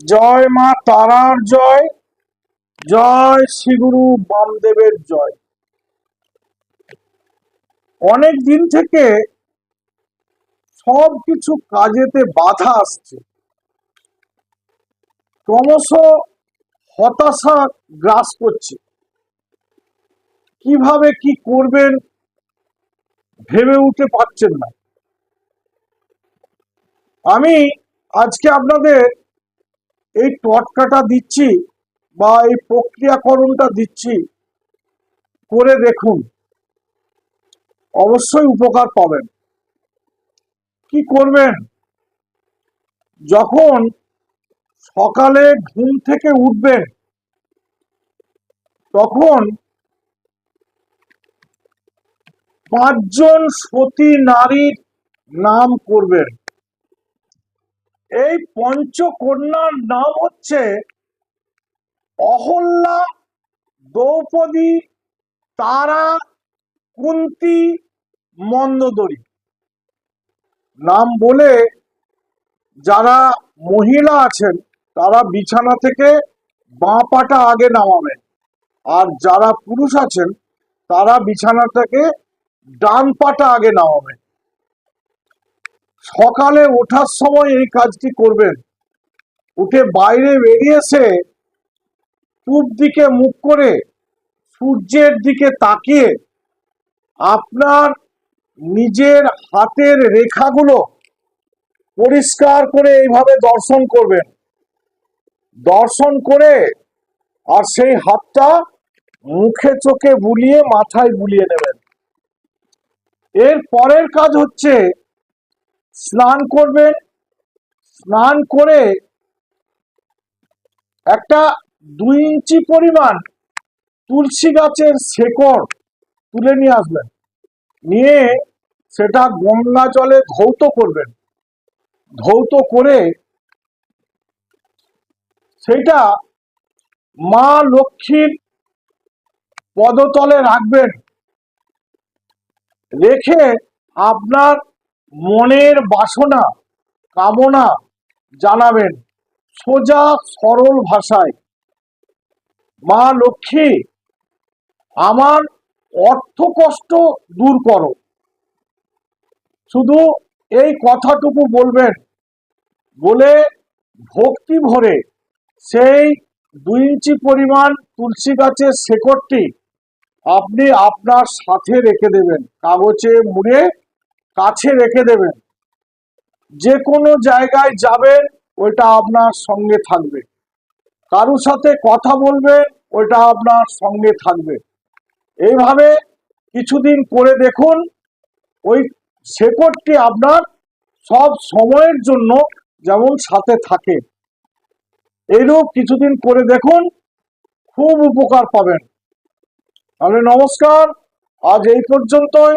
জয় মা তারার জয় জয় শ্রীগুরু বামদেবের জয়। অনেক দিন থেকে সব কিছু কাজেতে বাধা আসছে। ক্রমশ হতাশা গ্রাস করছে। কীভাবে কি করবেন ভেবে উঠতে পারছেন না। আমি আজকে আপনাদের এই টটকাটা দিচ্ছি বা এই প্রক্রিয়াকরণটা দিচ্ছি করে দেখুন। অবশ্যই উপকার পাবেন। কি করবেন? যখন সকালে ঘুম থেকে উঠবেন, তখন পাঁচজন সতী নারীর নাম করবেন। এই পঞ্চকন্যার নাম হচ্ছে অহল্যা, দ্রৌপদী, তারা, কুন্তি, মন্দোদরী। নাম বলে যারা মহিলা আছেন, তারা বিছানা থেকে বাঁ পাটা আগে নামাবেন। আর যারা পুরুষ আছেন, তারা বিছানা থেকে ডান পাটা আগে নামাবেন। সকালে ওঠার সময় এই কাজটি করবেন। উঠে বাইরে বেরিয়ে এসে পূব দিকে মুখ করে সূর্যের দিকে তাকিয়ে আপনার নিজের হাতের রেখাগুলো পরিষ্কার করে এইভাবে দর্শন করবেন। দর্শন করে আর সেই হাতটা মুখে চোখে বুলিয়ে মাথায় বুলিয়ে নেবেন। এর পরের কাজ হচ্ছে স্নান করবেন স্নান করে একটা দুই ইঞ্চি পরিমাণ তুলসী গাছের শেকড় তুলে নিয়ে আসবেন। নিয়ে সেটা গঙ্গা জলে ধৌত করবেন। ধৌত করে সেটা মা লক্ষ্মীর পদতলে রাখবেন। রেখে আপনার মনের বাসনা, কামনা জানাবেন সোজা সরল ভাষায়। মা লক্ষ্মী, আমার অর্থ কষ্ট দূর করো। শুধু এই কথাটুকু বলবেন, বলে ভক্তি ভরে সেই দুই ইঞ্চি পরিমাণ তুলসী গাছের শেকড়টি আপনি আপনার সাথে রেখে দেবেন। কাগজে মুড়ে কাছে রেখে দেবেন। যে কোনো জায়গায় যাবেন, ওইটা আপনার সঙ্গে থাকবে। কারুর সাথে কথা বলবেন ওইটা আপনার সঙ্গে থাকবে। এইভাবে কিছুদিন করে দেখুন, ওই শেকড়টি আপনার সব সময়ের জন্য যেমন সাথে থাকে। এইরূপ কিছুদিন করে দেখুন, খুব উপকার পাবেন। তাহলে নমস্কার, আজ এই পর্যন্তই।